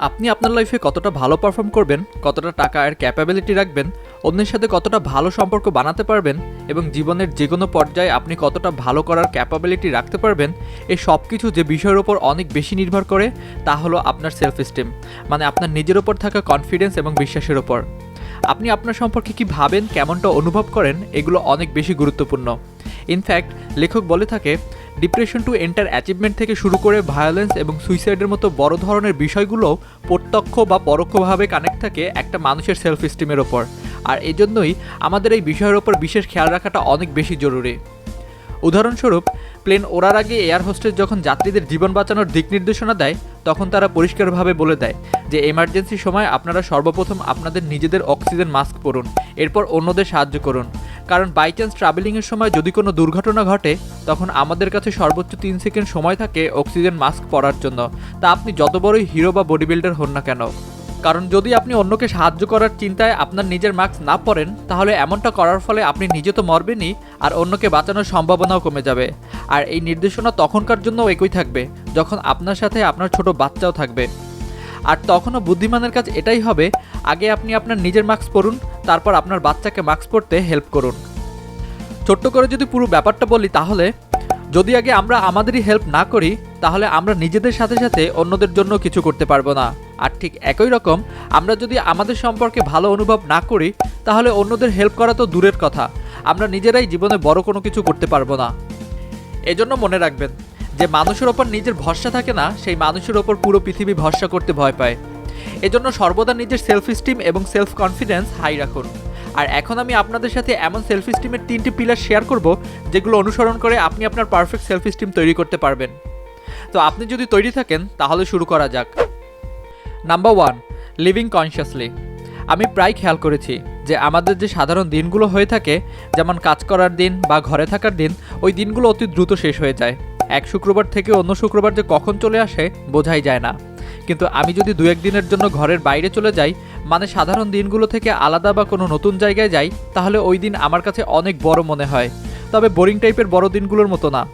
আপনি আপনার লাইফে কতটা ভালো পারফর্ম করবেন, কতটা টাকা আর ক্যাপাবিলিটি রাখবেন, অন্যের সাথে কতটা ভালো সম্পর্ক বানাতে পারবেন এবং জীবনের যে কোনো পর্যায়ে আপনি কতটা ভালো করার ক্যাপাবিলিটি রাখতে পারবেন, এই সব কিছু যে বিষয়ের ওপর অনেক বেশি নির্ভর করে, তা হলো আপনার সেলফ স্টিম মানে আপনার নিজের ওপর থাকা কনফিডেন্স এবং বিশ্বাসের ওপর আপনি আপনার সম্পর্কে কি ভাবেন, কেমনটা অনুভব করেন, এগুলো অনেক বেশি গুরুত্বপূর্ণ। ইনফ্যাক্ট লেখক বলে থাকে ডিপ্রেশন টু এন্টার অ্যাচিভমেন্ট থেকে শুরু করে ভায়োলেন্স এবং সুইসাইডের মতো বড় ধরনের বিষয়গুলো প্রত্যক্ষ বা পরোক্ষভাবে কানেক্ট থাকে একটা মানুষের সেলফ স্টিমের ওপর। আর এজন্যই আমাদের এই বিষয়ের ওপর বিশেষ খেয়াল রাখাটা অনেক বেশি জরুরি। উদাহরণস্বরূপ প্লেন ওড়ার আগে এয়ার হোস্টেস যখন যাত্রীদের জীবন বাঁচানোর দিক নির্দেশনা দেয়, তখন তারা পরিষ্কারভাবে বলে দেয় যে এমার্জেন্সি সময় আপনারা সর্বপ্রথম আপনাদের নিজেদের অক্সিজেন মাস্ক পরুন। এরপর অন্যদের সাহায্য করুন। কারণ বাই চান্স ট্রাভেলিংয়ের সময় যদি কোনো দুর্ঘটনা ঘটে, তখন আমাদের কাছে সর্বোচ্চ তিন সেকেন্ড সময় থাকে অক্সিজেন মাস্ক পরার জন্য। তা আপনি যত বড়ই হিরো বা বডি বিল্ডার হন না কেন। কারণ যদি আপনি অন্যকে সাহায্য করার চিন্তায় আপনার নিজের মাস্ক না পরেন, তাহলে এমনটা করার ফলে আপনি নিজে তো মরবেনই, আর অন্যকে বাঁচানোর সম্ভাবনাও কমে যাবে। আর এই নির্দেশনা তখনকার জন্য একই থাকবে, যখন আপনার সাথে আপনার ছোট বাচ্চাও থাকবে। আর তখনও বুদ্ধিমানের কাজ এটাই হবে, আগে আপনি আপনার নিজের মাস্ক পরুন তারপর আপনার বাচ্চাকে মাস্ক পরতে হেল্প করুন। ছোট্ট করে যদি পুরো ব্যাপারটা বলি তাহলে, যদি আগে আমরা আমাদেরই হেল্প না করি, তাহলে আমরা নিজেদের সাথে সাথে অন্যদের জন্য কিছু করতে পারব না। আর ঠিক একই রকম, আমরা যদি আমাদের সম্পর্কে ভালো অনুভব না করি, তাহলে অন্যদের হেল্প করা তো দূরের কথা। আমরা নিজেরাই জীবনে বড় কোনো কিছু করতে পারব না। এজন্য মনে রাখবেন যে মানুষের ওপর নিজের ভরসা থাকে না, সেই মানুষের ওপর পুরো পৃথিবী ভরসা করতে ভয় পায়। এজন্য সর্বদা নিজের সেলফ স্টিম এবং সেলফ কনফিডেন্স হাই রাখুন। আর এখন আমি আপনাদের সাথে এমন সেলফ স্টিমের তিনটি পিলার শেয়ার করব, যেগুলো অনুসরণ করে আপনি আপনার পারফেক্ট সেলফ স্টিম তৈরি করতে পারবেন। তো আপনি যদি তৈরি থাকেন, তাহলে শুরু করা যাক। নাম্বার ওয়ান লিভিং কনসিয়াসলি আমি প্রায় খেয়াল করেছি যে আমাদের যে সাধারণ দিনগুলো হয়ে থাকে, যেমন কাজ করার দিন বা ঘরে থাকার দিন, ওই দিনগুলো অতি দ্রুত শেষ হয়ে যায়। এক শুক্রবার থেকে অন্য শুক্রবার যে কখন চলে আসে, বোঝাই যায় না। কিন্তু আমি যদি দু একদিনের জন্য ঘরের বাইরে চলে যাই মানে সাধারণ দিনগুলো থেকে আলাদা বা কোনো নতুন জায়গায় যাই, তাহলে ওই দিন আমার কাছে অনেক বড় মনে হয়। তবে বোরিং টাইপের বড় দিনগুলোর মতো না।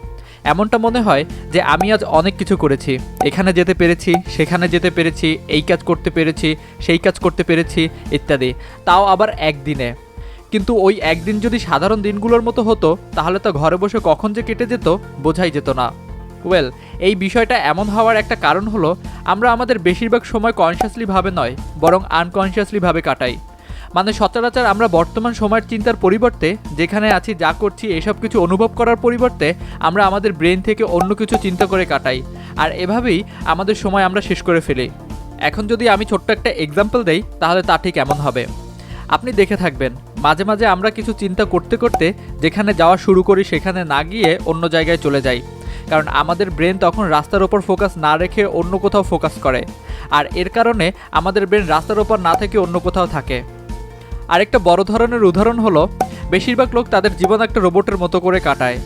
এমনটা মনে হয় যে আমি আজ অনেক কিছু করেছি। এখানে যেতে পেরেছি, সেখানে যেতে পেরেছি, এই কাজ করতে পেরেছি, সেই কাজ করতে পেরেছি, ইত্যাদি। তাও আবার একদিনে। কিন্তু ওই একদিন যদি সাধারণ দিনগুলোর মতো হতো, তাহলে তো ঘরে বসে কখন যে কেটে যেত, বোঝাই যেত না। ওয়েল এই বিষয়টা এমন হওয়ার একটা কারণ হলো, আমরা আমাদের বেশিরভাগ সময় কনসিয়াসলি ভাবে নয়, বরং আনকনসিয়াসলি ভাবে কাটাই। মানে সচরাচর আমরা বর্তমান সময়ের চিন্তার পরিবর্তে, যেখানে আছি, যা করছি, এসব কিছু অনুভব করার পরিবর্তে, আমরা আমাদের ব্রেন থেকে অন্য কিছু চিন্তা করে কাটাই। আর এভাবেই আমাদের সময় আমরা শেষ করে ফেলি। এখন যদি আমি ছোট্ট একটা এক্সাম্পল দেই, তাহলে তা ঠিক এমন হবে। আপনি দেখে থাকবেন, মাঝে মাঝে আমরা কিছু চিন্তা করতে করতে, যেখানে যাওয়া শুরু করি, সেখানে না গিয়ে অন্য জায়গায় চলে যাই। কারণ আমাদের ব্রেন তখন রাস্তার ওপর ফোকাস না রেখে অন্য কোথাও ফোকাস করে। আর এর কারণে আমাদের ব্রেন রাস্তার ওপর না থেকে অন্য কোথাও থাকে। আরেকটা বড় ধরনের উদাহরণ হলো, বেশিরভাগ লোক তাদের জীবন একটা রোবটের মতো করে কাটায়।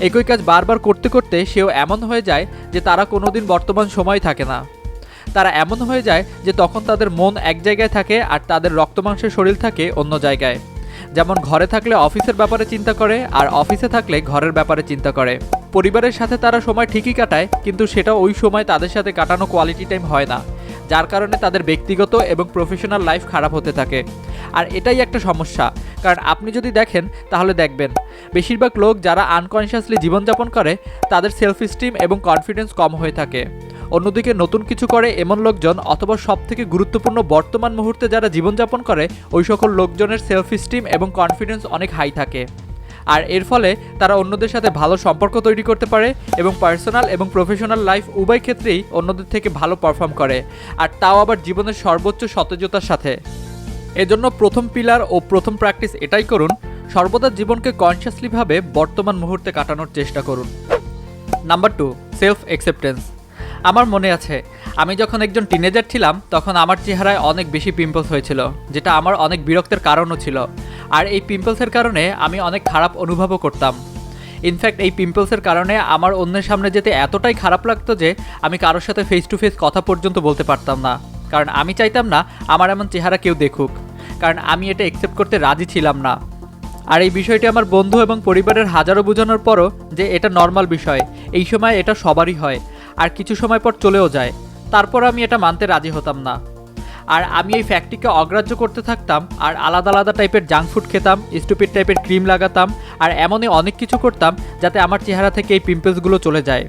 একই কাজ বারবার করতে করতে সেও এমন হয়ে যায় যে তারা কোনোদিন বর্তমান সময় থাকে না। তারা এমন হয়ে যায় যে তখন তাদের মন এক জায়গায় থাকে আর তাদের রক্তমাংসের শরীর থাকে অন্য জায়গায়। যেমন ঘরে থাকলে অফিসের ব্যাপারে চিন্তা করে আর অফিসে থাকলে ঘরের ব্যাপারে চিন্তা করে। পরিবারের সাথে তারা সময় ঠিকই কাটায়, কিন্তু সেটা ওই সময় তাদের সাথে কাটানো কোয়ালিটি টাইম হয় না, যার কারণে তাদের ব্যক্তিগত এবং প্রফেশনাল লাইফ খারাপ হতে থাকে। আর এটাই একটা সমস্যা, কারণ আপনি যদি দেখেন, তাহলে দেখবেন, বেশিরভাগ লোক যারা আনকনসিয়াসলি জীবনযাপন করে, তাদের সেলফ স্টিম এবং কনফিডেন্স কম হয়ে থাকে। অন্যদিকে নতুন কিছু করে এমন লোকজন অথবা সব থেকে গুরুত্বপূর্ণ বর্তমান মুহূর্তে যারা জীবনযাপন করে, ওই সকল লোকজনের সেলফ স্টিম এবং কনফিডেন্স অনেক হাই থাকে। আর এর ফলে তারা অন্যদের সাথে ভালো সম্পর্ক তৈরি করতে পারে এবং পার্সোনাল এবং প্রফেশনাল লাইফ উভয় ক্ষেত্রেই অন্যদের থেকে ভালো পারফর্ম করে। আর তাও আবার জীবনের সর্বোচ্চ সতেজতার সাথে। এজন্য প্রথম পিলার ও প্রথম প্র্যাকটিস এটাই করুন, সর্বদা জীবনকে কনসিয়াসলিভাবে বর্তমান মুহূর্তে কাটানোর চেষ্টা করুন। নাম্বার টু সেলফ অ্যাকসেপ্টেন্স আমার মনে আছে, আমি যখন একজন টিনেজার ছিলাম, তখন আমার চেহারায় অনেক বেশি পিম্পলস হয়েছিল, যেটা আমার অনেক বিরক্তের কারণও ছিল। আর এই পিম্পলসের কারণে আমি অনেক খারাপ অনুভবও করতাম। ইনফ্যাক্ট এই পিম্পলসের কারণে আমার অন্যের সামনে যেতে এতটাই খারাপ লাগতো যে আমি কারোর সাথে ফেস টু ফেস কথা পর্যন্ত বলতে পারতাম না। কারণ আমি চাইতাম না আমার এমন চেহারা কেউ দেখুক। কারণ আমি এটা একসেপ্ট করতে রাজি ছিলাম না। আর এই বিষয়টি আমার বন্ধু এবং পরিবারের হাজারো বোঝানোর পরও যে এটা নর্মাল বিষয়, এই সময় এটা সবারই হয়, আর কিছু সময় পর চলেও যায়। তারপর আমি এটা মানতে রাজি হতাম না। আর আমি এই ফ্যাক্টটিকে অগ্রাহ্য করতে থাকতাম, আর আলাদা আলাদা টাইপের জাঙ্ক ফুড খেতাম স্টুপিড টাইপের ক্রিম লাগাতাম, আর এমনই অনেক কিছু করতাম যাতে আমার চেহারা থেকে এই পিম্পলসগুলো চলে যায়।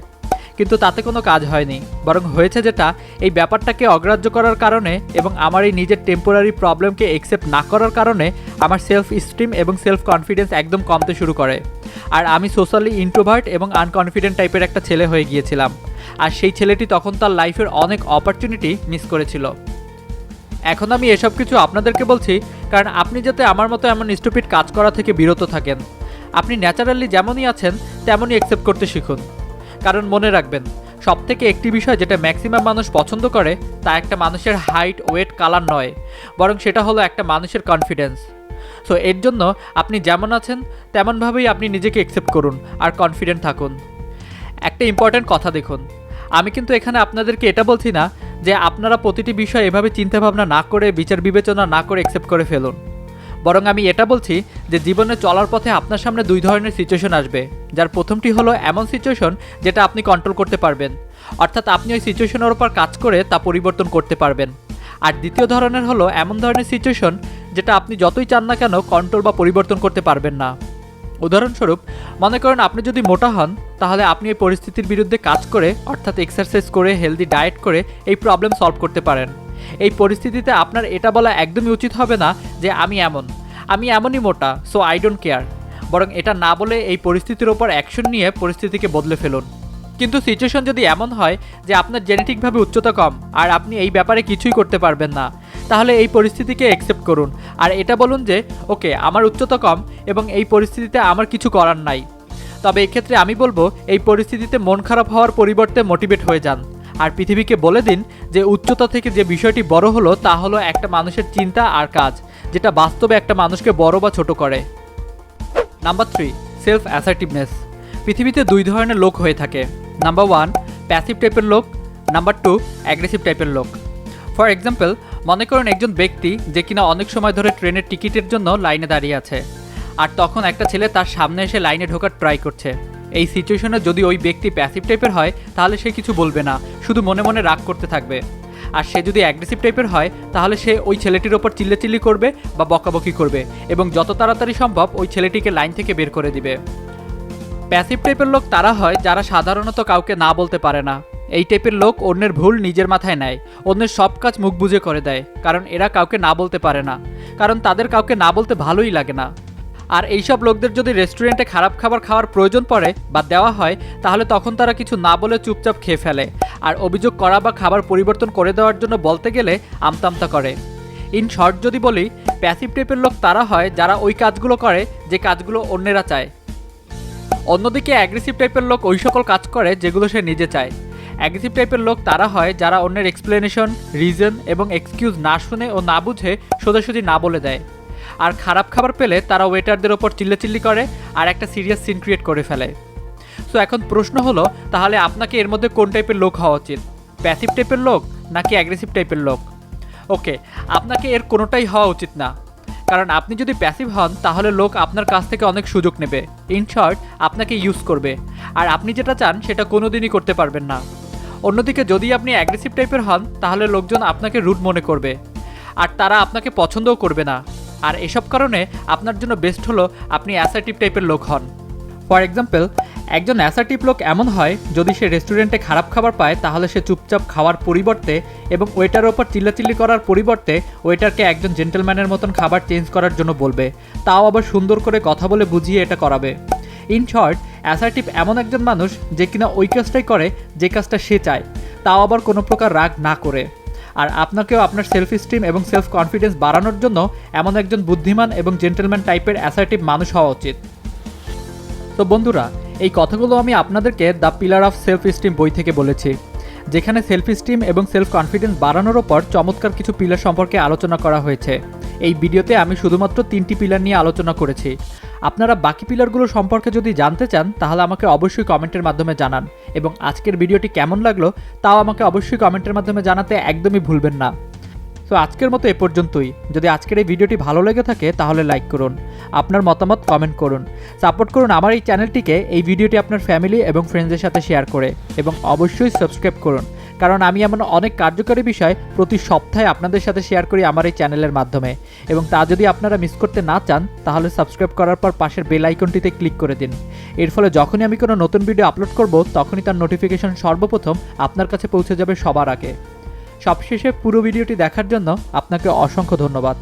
কিন্তু তাতে কোনো কাজ হয়নি, বরং হয়েছে যেটা, এই ব্যাপারটাকে অগ্রাহ্য করার কারণে এবং আমার এই নিজের টেম্পোরারি প্রবলেমকে একসেপ্ট না করার কারণে আমার সেলফ স্টিম এবং সেলফ কনফিডেন্স একদম কমতে শুরু করে। আর আমি সোশ্যালি ইন্ট্রোভার্ট এবং আনকনফিডেন্ট টাইপের একটা ছেলে হয়ে গিয়েছিলাম। আর সেই ছেলেটি তখন তার লাইফের অনেক অপরচুনিটি মিস করেছিল। এখন আমি এসব কিছু আপনাদেরকে বলছি, কারণ আপনি যাতে আমার মতো এমন স্টুপিড কাজ করা থেকে বিরত থাকেন। আপনি ন্যাচারালি যেমনই আছেন, তেমনই অ্যাকসেপ্ট করতে শিখুন। কারণ মনে রাখবেন সব থেকে একটি বিষয় যেটা ম্যাক্সিমাম মানুষ পছন্দ করে, তা একটা মানুষের হাইট ওয়েট কালার নয়, বরং সেটা হলো একটা মানুষের কনফিডেন্স সো এর জন্য আপনি যেমন আছেন, তেমনভাবেই আপনি নিজেকে অ্যাকসেপ্ট করুন আর কনফিডেন্ট থাকুন। একটা ইম্পর্ট্যান্ট কথা দেখুন, আমি কিন্তু এখানে আপনাদেরকে এটা বলছি না যে আপনারা প্রতিটি বিষয় এভাবে চিন্তাভাবনা না করে, বিচার বিবেচনা না করে অ্যাকসেপ্ট করে ফেলুন। বরং আমি এটা বলছি যে জীবনে চলার পথে আপনার সামনে দুই ধরনের সিচুয়েশন আসবে। যার প্রথমটি হলো এমন সিচুয়েশন যেটা আপনি কন্ট্রোল করতে পারবেন। অর্থাৎ আপনি ওই সিচুয়েশনের ওপর কাজ করে তা পরিবর্তন করতে পারবেন। আর দ্বিতীয় ধরনের হলো এমন ধরনের সিচুয়েশন যেটা আপনি যতই চান না কেন কন্ট্রোল বা পরিবর্তন করতে পারবেন না। উদাহরণস্বরূপ, মনে করেন আপনি যদি মোটা হন, তাহলে আপনি এই পরিস্থিতির বিরুদ্ধে কাজ করে, অর্থাৎ এক্সারসাইজ করে হেলদি ডায়েট করে, এই প্রবলেম সলভ করতে পারেন। এই পরিস্থিতিতে আপনার এটা বলা একদমই উচিত হবে না যে আমি এমন। আমি এমনই মোটা সো আই ডোন্ট কেয়ার বরং এটা না বলে এই পরিস্থিতির ওপর অ্যাকশন নিয়ে পরিস্থিতিকে বদলে ফেলুন। কিন্তু সিচুয়েশন যদি এমন হয় যে আপনার জেনেটিকভাবে উচ্চতা কম আর আপনি এই ব্যাপারে কিছুই করতে পারবেন না, তাহলে এই পরিস্থিতিকে অ্যাকসেপ্ট করুন। আর এটা বলুন যে ওকে আমার উচ্চতা কম এবং এই পরিস্থিতিতে আমার কিছু করার নাই। তবে এক্ষেত্রে আমি বলব, এই পরিস্থিতিতে মন খারাপ হওয়ার পরিবর্তে মোটিভেট হয়ে যান। আর পৃথিবীকে বলে দিন যে, উচ্চতা থেকে যে বিষয়টি বড় হলো, তা হলো একটা মানুষের চিন্তা আর কাজ, যেটা বাস্তবে একটা মানুষকে বড় বা ছোট করে। নাম্বার থ্রি সেলফ অ্যাসার্টিভনেস পৃথিবীতে দুই ধরনের লোক হয়ে থাকে। নাম্বার ওয়ান প্যাসিভ টাইপের লোক। নাম্বার টু অ্যাগ্রেসিভ টাইপের লোক। ফর এক্সাম্পল মনে করুন একজন ব্যক্তি যে কিনা অনেক সময় ধরে ট্রেনের টিকিটের জন্য লাইনে দাঁড়িয়ে আছে। আর তখন একটা ছেলে তার সামনে এসে লাইনে ঢোকার ট্রাই করছে। এই সিচুয়েশনে যদি ওই ব্যক্তি প্যাসিভ টাইপের হয়, তাহলে সে কিছু বলবে না। শুধু মনে মনে রাগ করতে থাকবে। আর সে যদি অ্যাগ্রেসিভ টাইপের হয়, তাহলে সে ওই ছেলেটির ওপর চিল্লাচিল্লি করবে বা বকাবকি করবে এবং যত তাড়াতাড়ি সম্ভব ওই ছেলেটিকে লাইন থেকে বের করে দিবে। প্যাসিভ টাইপের লোক তারা হয় যারা সাধারণত কাউকে না বলতে পারে না। এই টাইপের লোক অন্যের ভুল নিজের মাথায় নেয়, অন্যের সব কাজ মুখ বুঝে করে দেয়, কারণ এরা কাউকে না বলতে পারে না, কারণ তাদের কাউকে না বলতে ভালোই লাগে না। আর এইসব লোকদের যদি রেস্টুরেন্টে খারাপ খাবার খাওয়ার প্রয়োজন পড়ে বা দেওয়া হয়, তাহলে তখন তারা কিছু না বলে চুপচাপ খেয়ে ফেলে। আর অভিযোগ করা বা খাবার পরিবর্তন করে দেওয়ার জন্য বলতে গেলে আমতামতা করে। ইন শর্ট যদি বলি, প্যাসিভ টাইপের লোক তারা হয় যারা ওই কাজগুলো করে, যে কাজগুলো অন্যেরা চায়। অন্যদিকে অ্যাগ্রেসিভ টাইপের লোক ওই সকল কাজ করে যেগুলো সে নিজে চায়। অ্যাগ্রেসিভ টাইপের লোক তারা হয় যারা অন্যের এক্সপ্লেনেশন রিজন এবং এক্সকিউজ না শুনে ও না বুঝে সোজাসুজি না বলে দেয়। আর খারাপ খাবার পেলে তারা ওয়েটারদের ওপর চিল্লাচিল্লি করে আর একটা সিরিয়াস সিন ক্রিয়েট করে ফেলে। সো এখন প্রশ্ন হলো, তাহলে আপনাকে এর মধ্যে কোন টাইপের লোক হওয়া উচিত? প্যাসিভ টাইপের লোক নাকি অ্যাগ্রেসিভ টাইপের লোক? ওকে আপনাকে এর কোনোটাই হওয়া উচিত না। কারণ আপনি যদি প্যাসিভ হন, তাহলে লোক আপনার কাছ থেকে অনেক সুযোগ নেবে। ইন শর্ট আপনাকে ইউজ করবে। আর আপনি যেটা চান, সেটা কোনোদিনই করতে পারবেন না। অন্যদিকে, যদি আপনি অ্যাগ্রেসিভ টাইপের হন, তাহলে লোকজন আপনাকে রুট মনে করবে। আর তারা আপনাকে পছন্দও করবে না। আর এসব কারণে আপনার জন্য বেস্ট হলো আপনি অ্যাসার্টিভ টাইপের লোক হন। ফর এক্সাম্পল একজন অ্যাসার্টিভ লোক এমন হয়, যদি সে রেস্টুরেন্টে খারাপ খাবার পায়, তাহলে সে চুপচাপ খাওয়ার পরিবর্তে এবং ওয়েটারের ওপর চিল্লাচিল্লি করার পরিবর্তে ওয়েটারকে একজন জেন্টেলম্যানের মতন খাবার চেঞ্জ করার জন্য বলবে। তাও আবার সুন্দর করে কথা বলে বুঝিয়ে এটা করাবে। ইন শর্ট অ্যাসার্টিভ এমন একজন মানুষ যে কিনা ওই কাজটাই করে, যে কাজটা সে চায়। তাও আবার কোনো প্রকার রাগ না করে। আর আপনাকেও আপনার সেলফ স্টিম এবং সেলফ কনফিডেন্স বাড়ানোর জন্য এমন একজন বুদ্ধিমান এবং জেন্টেলম্যান টাইপের অ্যাসার্টিভ মানুষ হওয়া উচিত। তো বন্ধুরা এই কথাগুলো আমি আপনাদেরকে the pillar of self esteem বই থেকে বলেছি, যেখানে সেলফ স্টিম এবং সেলফ কনফিডেন্স বাড়ানোর ওপর চমৎকার কিছু পিলার সম্পর্কে আলোচনা করা হয়েছে। এই ভিডিওতে আমি শুধুমাত্র তিনটি পিলার নিয়ে আলোচনা করেছি। আপনারা বাকি পিলারগুলো সম্পর্কে যদি জানতে চান, তাহলে আমাকে অবশ্যই কমেন্টের মাধ্যমে জানান এবং আজকের ভিডিওটি কেমন লাগল, তাও আমাকে অবশ্যই কমেন্টের মাধ্যমে জানাতে একদমই ভুলবেন না। তো আজকের মতো এ পর্যন্তই। যদি আজকের এই ভিডিওটি ভালো লেগে থাকে, তাহলে লাইক করুন, আপনার মতামত কমেন্ট করুন। সাপোর্ট করুন আমার এই চ্যানেলটিকে এই ভিডিওটি আপনার ফ্যামিলি এবং ফ্রেন্ডসদের সাথে শেয়ার করে, এবং অবশ্যই সাবস্ক্রাইব করুন। কারণ আমি এমন অনেক কার্যকরী বিষয় প্রতি সপ্তাহে আপনাদের সাথে শেয়ার করি আমার এই চ্যানেলের মাধ্যমে। এবং তা যদি আপনারা মিস করতে না চান, তাহলে সাবস্ক্রাইব করার পর পাশের বেল আইকনটিতে ক্লিক করে দিন। এর ফলে যখনই আমি কোনো নতুন ভিডিও আপলোড করব, তখনই তার নোটিফিকেশন সর্বপ্রথম আপনার কাছে পৌঁছে যাবে সবার আগে। সবশেষে পুরো ভিডিওটি দেখার জন্য আপনাকে অসংখ্য ধন্যবাদ।